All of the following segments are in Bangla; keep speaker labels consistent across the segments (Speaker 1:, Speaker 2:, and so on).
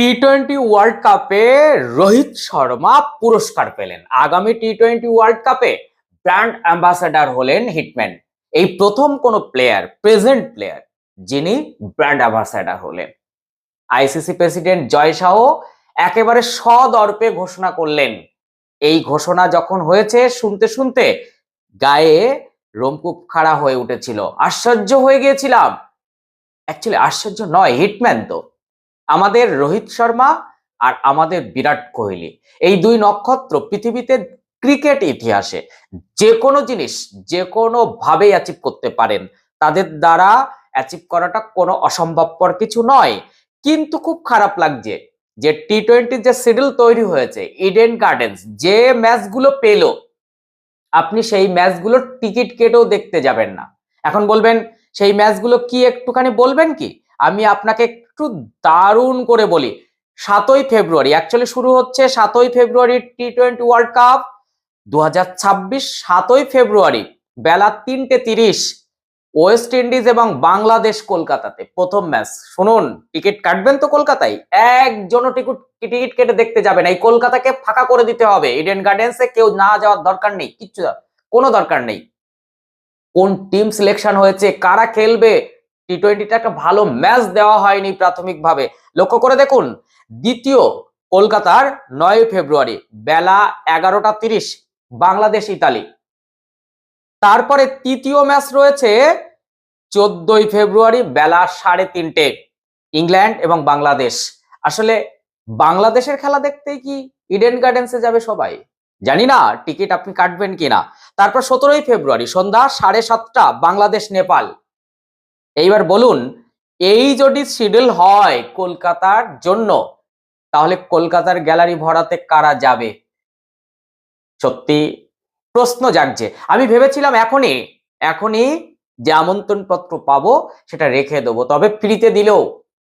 Speaker 1: টি টোয়েন্টি ওয়ার্ল্ড কাপে রোহিত শর্মা পুরস্কার পেলেন। আগামী টি টোয়েন্টি ওয়ার্ল্ড কাপে ব্র্যান্ড অ্যাম্বাসাডার হলেন হিটম্যান এই প্রথম কোন প্লেয়ার প্রেজেন্ট প্লেয়ার যিনি ব্র্যান্ড অ্যাম্বাসাডার হলেন। আইসিসি প্রেসিডেন্ট জয় শাহ একেবারে সদর্পে ঘোষণা করলেন। এই ঘোষণা যখন হয়েছে, শুনতে শুনতে গায়ে রোমকূপ খাড়া হয়ে উঠেছিল। আশ্চর্য হয়ে গিয়েছিলাম। অ্যাকচুয়ালি আশ্চর্য নয় হিটম্যান তো। আমাদের রোহিত শর্মা আর আমাদের বিরাট কোহলি। এই দুই নক্ষত্র পৃথিবীতে ক্রিকেট ইতিহাসে যে কোনো জিনিস যে কোনো ভাবে অ্যাচিভ করতে পারেন, তাদের দ্বারা অ্যাচিভ করাটা কোনো অসম্ভবপর কিছু নয়। কিন্তু খুব খারাপ লাগছে যে টি টোয়েন্টির যে শিডিউল তৈরি হয়েছে ইডেন গার্ডেন্স যে ম্যাচগুলো পেল, আপনি সেই ম্যাচগুলোর টিকিট কেটেও দেখতে যাবেন না। এখন বলবেন, সেই ম্যাচগুলো কি একটুখানি বলবেন কি? আমি আপনাকে একটু দারুণ করে বলি। সাতই ফেব্রুয়ারি অ্যাকচুয়ালি শুরু হচ্ছে সাতই ফেব্রুয়ারি টি টোয়েন্টি ওয়ার্ল্ড কাপ দু হাজার ছাব্বিশ সাতই ফেব্রুয়ারি, বেলা তিনটে তিরিশ ওয়েস্ট ইন্ডিজ এবং বাংলাদেশ কলকাতাতে প্রথম ম্যাচ শুনুন, টিকিট কাটবেন তো কলকাতায়? একজনও টিকিট টিকিট কেটে দেখতে যাবেন এই কলকাতাকে ফাঁকা করে দিতে হবে। ইডেন গার্ডেন্সে কেউ না যাওয়ার দরকার নেই, কিচ্ছু কোনো দরকার নেই। কোন টিম সিলেকশন হয়েছে, কারা খেলবে টি টোয়েন্টিটা একটা ভালো ম্যাচ দেওয়া হয়নি প্রাথমিকভাবে। লক্ষ্য করে দেখুন, দ্বিতীয় কলকাতার নয় ফেব্রুয়ারি, বেলা এগারোটা তিরিশ, বাংলাদেশ, ইতালি। তারপরে তৃতীয় ম্যাচ রয়েছে চোদ্দই ফেব্রুয়ারি, বেলা সাড়ে তিনটে, ইংল্যান্ড এবং বাংলাদেশ। আসলে বাংলাদেশের খেলা দেখতেই কি ইডেন গার্ডেন্সে যাবে সবাই? জানি না, টিকিট আপনি কাটবেন কিনা। তারপর সতেরোই ফেব্রুয়ারি, সন্ধ্যা সাড়ে সাতটা বাংলাদেশ নেপাল এইবার বলুন, এই যদি শিডিউল হয় কলকাতার জন্য, তাহলে কলকাতার গ্যালারি ভরাতে কারা যাবে? সত্যি প্রশ্ন জাগছে। আমি ভেবেছিলাম এখনই এখনই যে আমন্ত্রণ পত্র পাবো সেটা রেখে দেবো, তবে ফ্রিতে দিলেও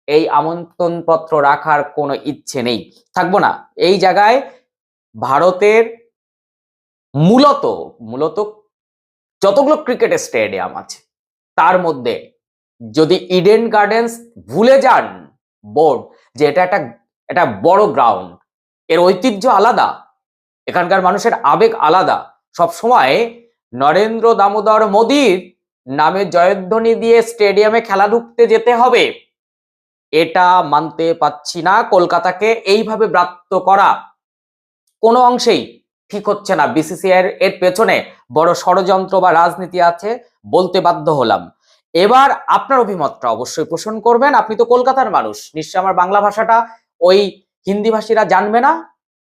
Speaker 1: এই আমন্ত্রণ পত্র রাখার কোনো ইচ্ছে নেই। থাকব না, এই জায়গায় ভারতের মূলত মূলত যতগুলো ক্রিকেট স্টেডিয়াম আছে, তার মধ্যে যদি ইডেন গার্ডেন্স ভুলে যান বোর্ড যে এটা একটা এটা বড় গ্রাউন্ড এর ঐতিহ্য আলাদা, এখানকার মানুষের আবেগ আলাদা। সব সময় নরেন্দ্র দামোদর মোদীর নামে জয়ধ্বনি দিয়ে স্টেডিয়ামে খেলা ঢুকতে যেতে হবে। এটা মানতে পাচ্ছি না, কলকাতাকে এইভাবে ব্রাত্য করা। কোনো অংশেই ঠিক হচ্ছে না। বিসিসিআই এর পেছনে বড় ষড়যন্ত্র বা রাজনীতি আছে, বলতে বাধ্য হলাম। এবার আপনার অভিমতটা অবশ্যই পোষণ করবেন। আপনি তো কলকাতার মানুষ নিশ্চয় আমার বাংলা ভাষাটা ওই হিন্দি ভাষীরা জানবে না।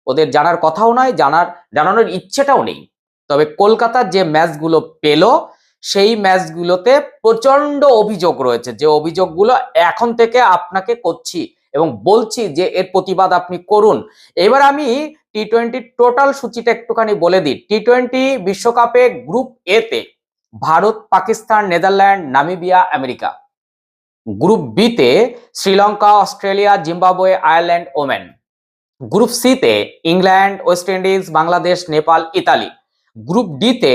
Speaker 1: ওদের জানার কথাও নয়, জানার, জানানোর ইচ্ছেটাও নেই। তবে কলকাতার যে ম্যাচগুলো পেল, সেই ম্যাচগুলোতে প্রচণ্ড অভিযোগ রয়েছে। যে অভিযোগগুলো এখন থেকে আপনাকে করছি এবং বলছি যে এর প্রতিবাদ আপনি করুন। এবার আমি টি টোয়েন্টির টোটাল সূচিটা একটুখানি বলে দিই। টি টোয়েন্টি বিশ্বকাপে গ্রুপ এতে Bharat, Pakistan, Netherland, Namibia, America. Group বিতে Sri Lanka, Australia, Zimbabwe, Ireland, Oman. Group সিতে England, West Indies, Bangladesh, Nepal, Italy. Group ডিতে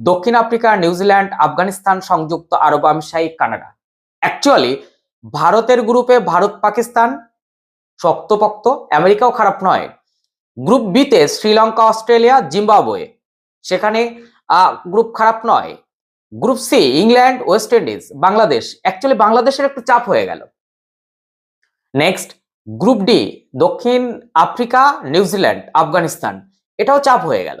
Speaker 1: দক্ষিণ আফ্রিকা, নিউজিল্যান্ড, আফগানিস্তান, সংযুক্ত আরব আমিরশাহী কানাডা। অ্যাকচুয়ালি ভারতের গ্রুপে ভারত, পাকিস্তান শক্তপক্ত, আমেরিকাও খারাপ নয়। গ্রুপ বিতে শ্রীলঙ্কা, অস্ট্রেলিয়া, জিম্বাবুয়ে। সেখানে গ্রুপ খারাপ নয়। Group C, England, West Indies, Bangladesh. Actually বাংলাদেশের একটু চাপ হয়ে গেল। নেক্সট গ্রুপ ডি, দক্ষিণ আফ্রিকা নিউজিল্যান্ড আফগানিস্তান। এটাও চাপ হয়ে গেল।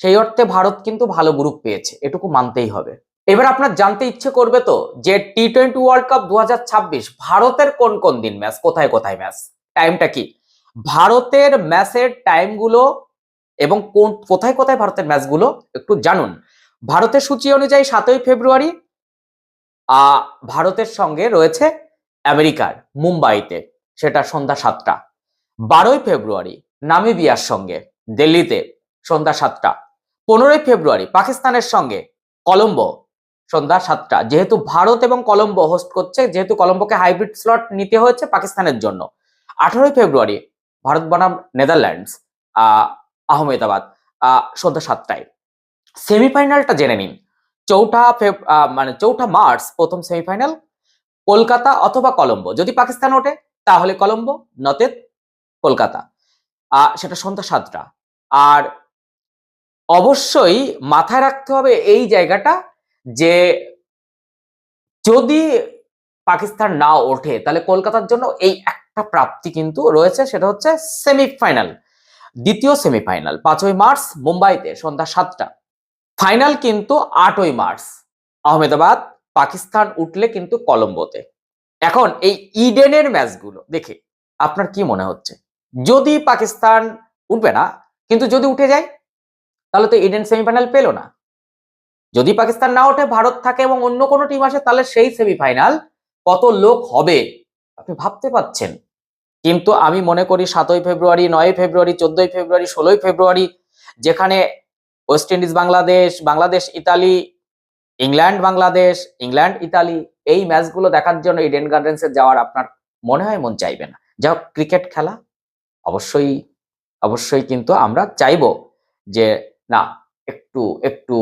Speaker 1: সেই অর্থে ভারত কিন্তু ভালো গ্রুপ পেয়েছে। এটুকু মানতেই হবে। এবার আপনার জানতে ইচ্ছে করবে তো যে টি টোয়েন্টি ওয়ার্ল্ড কাপ দু হাজার ছাব্বিশ ভারতের কোন কোন দিন ম্যাচ, কোথায় কোথায় ম্যাচ? টাইমটা কি? ভারতের ম্যাচের টাইমগুলো এবং কোন, কোথায় কোথায় ভারতের ম্যাচগুলো একটু জানুন। ভারতের সূচি অনুযায়ী সাতই ফেব্রুয়ারি ভারতের সঙ্গে রয়েছে আমেরিকার মুম্বাইতে, সেটা সন্ধ্যা সাতটা। বারোই ফেব্রুয়ারি নামিবিয়ার সঙ্গে, দিল্লিতে সন্ধ্যা সাতটা। পনেরোই ফেব্রুয়ারি পাকিস্তানের সঙ্গে, কলম্বো সন্ধ্যা সাতটা। যেহেতু ভারত এবং কলম্বো হোস্ট করছে, যেহেতু কলম্বোকে হাইব্রিড স্লট নিতে হয়েছে পাকিস্তানের জন্য। আঠারোই ফেব্রুয়ারি ভারত বনাম নেদারল্যান্ডস আহমেদাবাদ আহ সন্ধ্যা সাতটায়। সেমিফাইনালটা জেনে নিন। চৌঠা মানে চৌঠা মার্চ প্রথম সেমিফাইনাল কলকাতা অথবা কলম্বো। যদি পাকিস্তান ওঠে, তাহলে কলম্বো নতে কলকাতা। সেটা সন্ধ্যা সাতটা। আর অবশ্যই মাথায় রাখতে হবে এই জায়গাটা যে যদি পাকিস্তান না ওঠে, তাহলে কলকাতার জন্য এই একটা প্রাপ্তি কিন্তু রয়েছে, সেটা হচ্ছে সেমিফাইনাল দ্বিতীয় সেমিফাইনাল পাঁচই মার্চ, মুম্বাইতে সন্ধ্যা সাতটা। ফাইনাল কিন্তু আটই মার্চ। আহমেদাবাদ, পাকিস্তান উঠলে কিন্তু কলম্বোতে। এখন এই ইডেনের ম্যাচগুলো, দেখে আপনার কি মনে হচ্ছে? যদি পাকিস্তান উঠবে না, কিন্তু যদি উঠে যায়, তাহলে তো ইডেন সেমিফাইনাল পেল না। যদি পাকিস্তান না ওঠে, ভারত থাকে এবং অন্য কোনো টিম আসে, তাহলে সেই সেমিফাইনাল কত লোক হবে, আপনি ভাবতে পাচ্ছেন কিন্তু আমি মনে করি সাতই ফেব্রুয়ারি নয় ফেব্রুয়ারি, চোদ্দই ফেব্রুয়ারি, ষোলোই ফেব্রুয়ারি, যেখানে West Indies Bangladesh Bangladesh Italy England Bangladesh England Italy এই ম্যাচগুলো দেখার জন্য ইডেন গার্ডেন্সে যাওয়ার আপনার মনে হয় মন চাইবে না। যা ক্রিকেট খেলা অবশ্যই অবশ্যই কিন্তু আমরা চাইব যে না, একটু একটু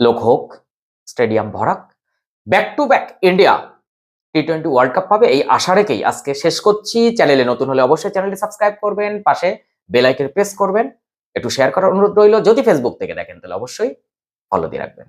Speaker 1: লোক হোক, stadium ভরাক। Back to back India T twenty world cup পাবে এই আশা রেখেই। আজকে শেষ করছি। চ্যানেলে নতুন হলে অবশ্যই চ্যানেলটি সাবস্ক্রাইব করবেন, পাশে বেল আইকন প্রেস করবেন। একটু শেয়ার করার অনুরোধ রইল। যদি ফেসবুক থেকে দেখেন তাহলে অবশ্যই ফলো দিয়ে রাখবেন।